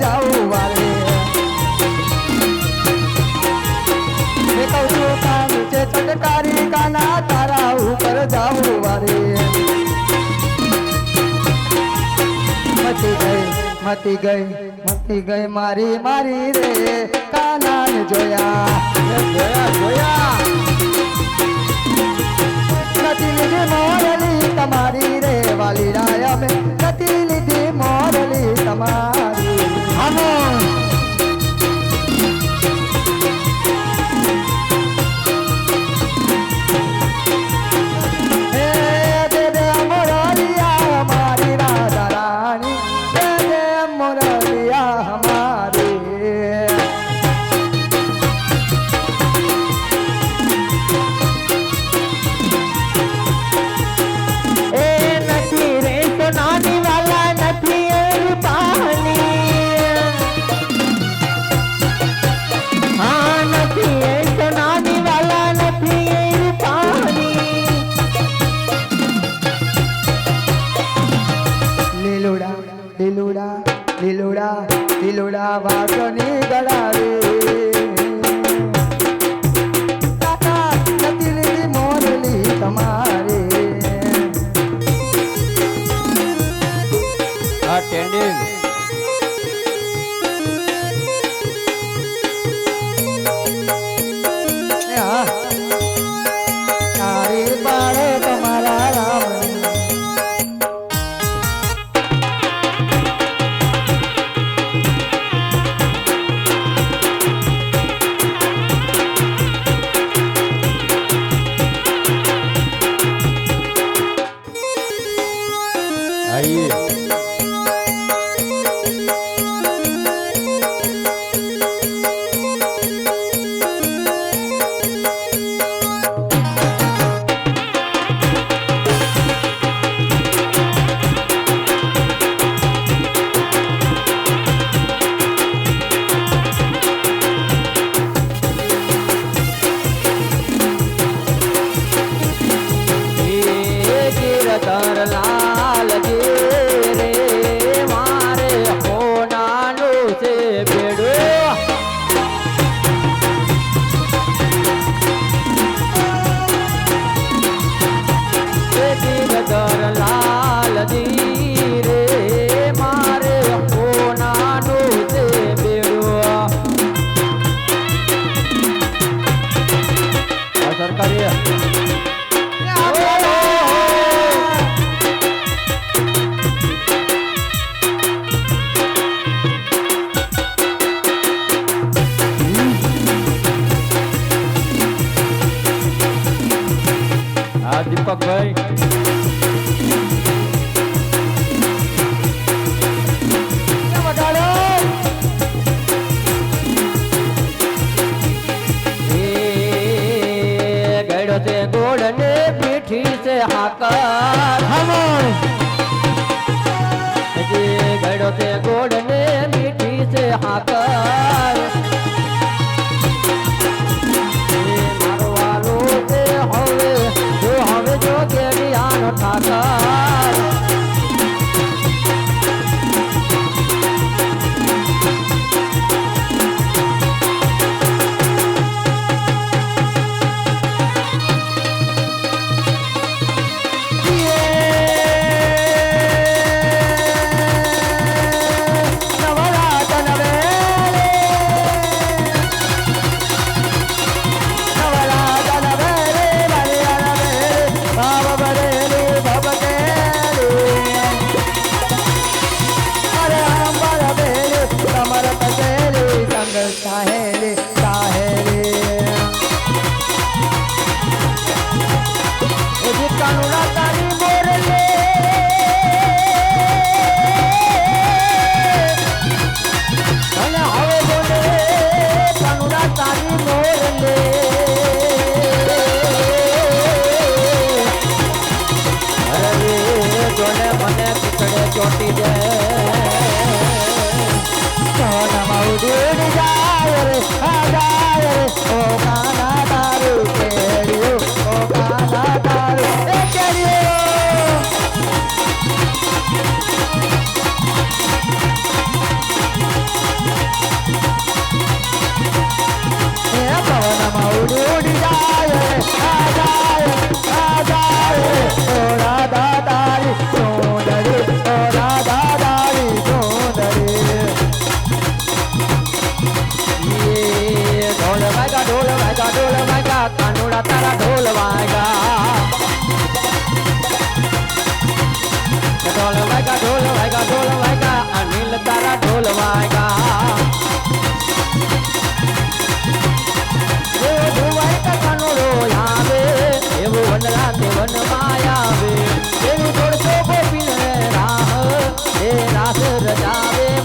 જાઉં વાલે છે ચટકારી કાના, તારા ગઈ મતી ગઈ મતી ગઈ મારી મારી રે. કાના જોયા જોયા જોયા. enamorar. training. છે ગોળ ને પીઠી છે હાકાર. હજી ગળ્યો છે ગોળ ને મીઠી છે હાકાર.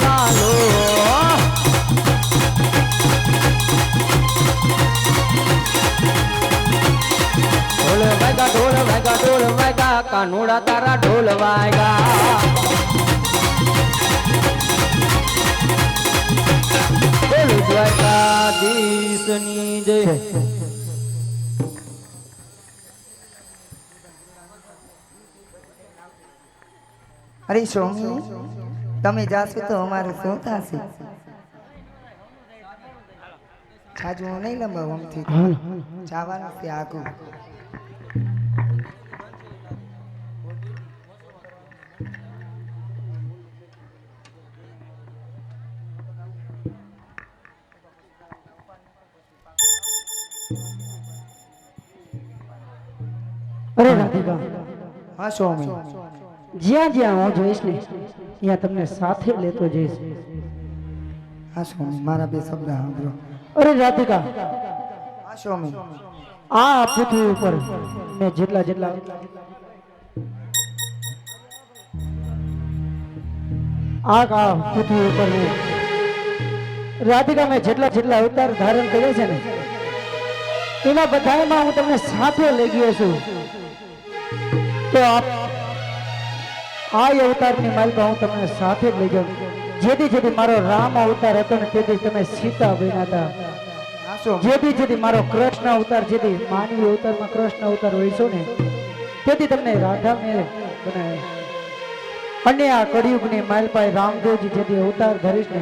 માલો. ઢોલ વાગા ઢોલ વાગ્યા ઢોલ વાગ્યા કાનુડા તારા ઢોલ વાગ્યા દ્વારકાધીશની જય અરે સ્વામી તમે જાશો તો અમારું શું થશે ખાજુ હું નહીં લંબાવું આમથી જવાનું છે આગું હા સ્વામી જ્યાં જ્યાં હું જોઈશ ને ત્યાં તમને સાથે લેતો જઈશ હા સ્વામી મારા બે શબ્દ સાંભળો અરે રાધિકા હા સ્વામી આ પૃથ્વી ઉપર મેં જેટલા જેટલા આ આ પૃથ્વી ઉપર મેં રાધિકા મેં જેટલા જેટલા અવતાર ધારણ કર્યા છે ને એના બધામાં હું તમને સાથે લઈ ગયો છું તો આપ આ અવતારની માલિકા હું તમને સાથે જ લઈ જાઉં. જેથી જેથી મારો રામ અવતાર હતો ને તેથી તમે સીતા બન્યા હતા. જેથી જેથી મારો કૃષ્ણ અવતાર જેથી માનવી અવતારમાં કૃષ્ણ અવતાર હોય છો ને તેથી તમને રાધા મેં બનાવ્યા. અને આ કળિયુગની માલપાઈ રામદેવજી જેથી અવતાર ધરીશ ને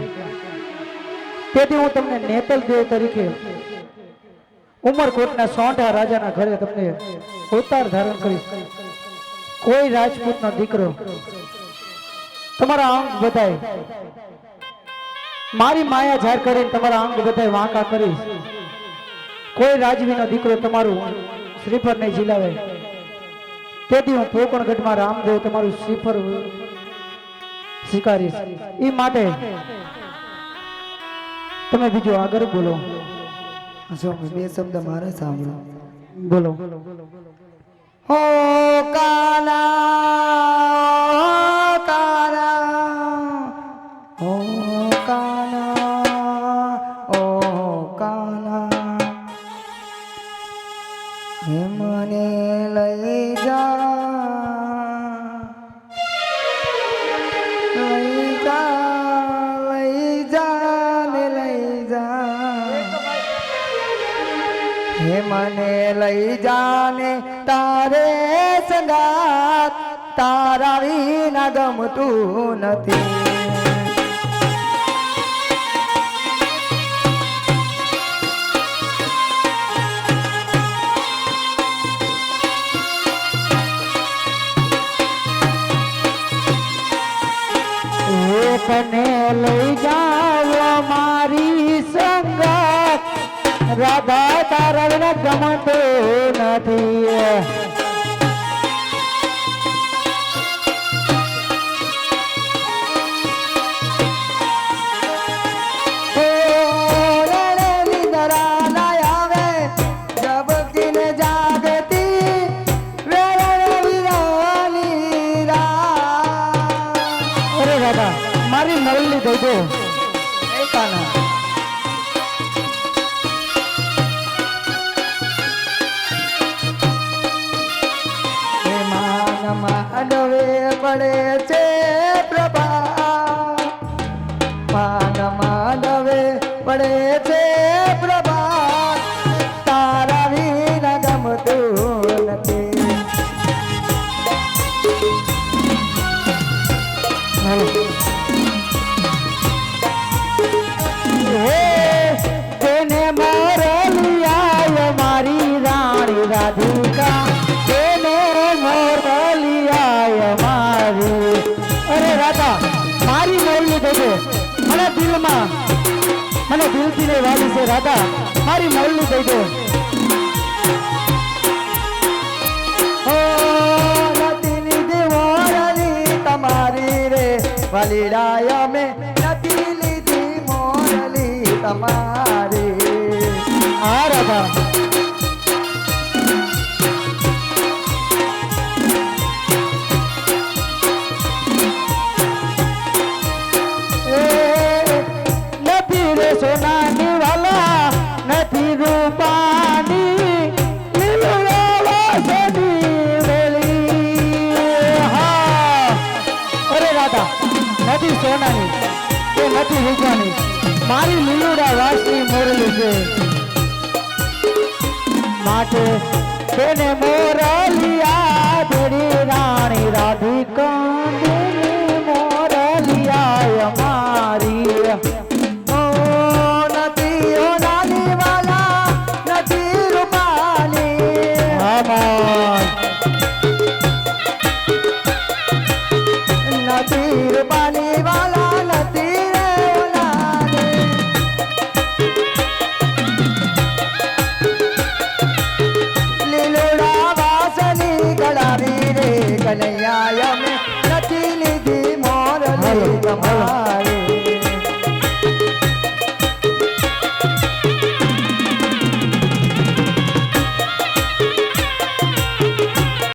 તેથી હું તમને નેતલ દેવ તરીકે ઉમરકોટના સોંઢા રાજાના ઘરે તમને અવતાર ધારણ કરીશ. કોઈ રાજપૂતનો દીકરો તમારા અંગ બધાય મારી માયા જાહેર કરીને તમારા અંગ બધાય વાંકા કરીશ. કોઈ રાજવીનો દીકરો તમારું શ્રીફળ નહીં જીલાવે તેથી હું પોકણગઢમાં રામદેવ તમારું શ્રીફળ સ્વીકારીશ એ માટે તમે બીજું આગળ બોલો. સ્વામી બે શબ્દ મારે સાંભળો. બોલો. હો કાના હે મને લઈ જાને તારે સંગાત. તારા વિના ગમતું નથી. તને લઈ જાઓ સંગત રાધા તારણ ગમતો નથી. માંડવે પડે છે વાલી છે, રાધા, મારી મૌલી થઈ ગયો તમારી રે વાલી રાયા મેં નથી લીધી મોરલી તમારી. આ રાધા. વાસની મોરલી છે. માટે તેને મોરલિયા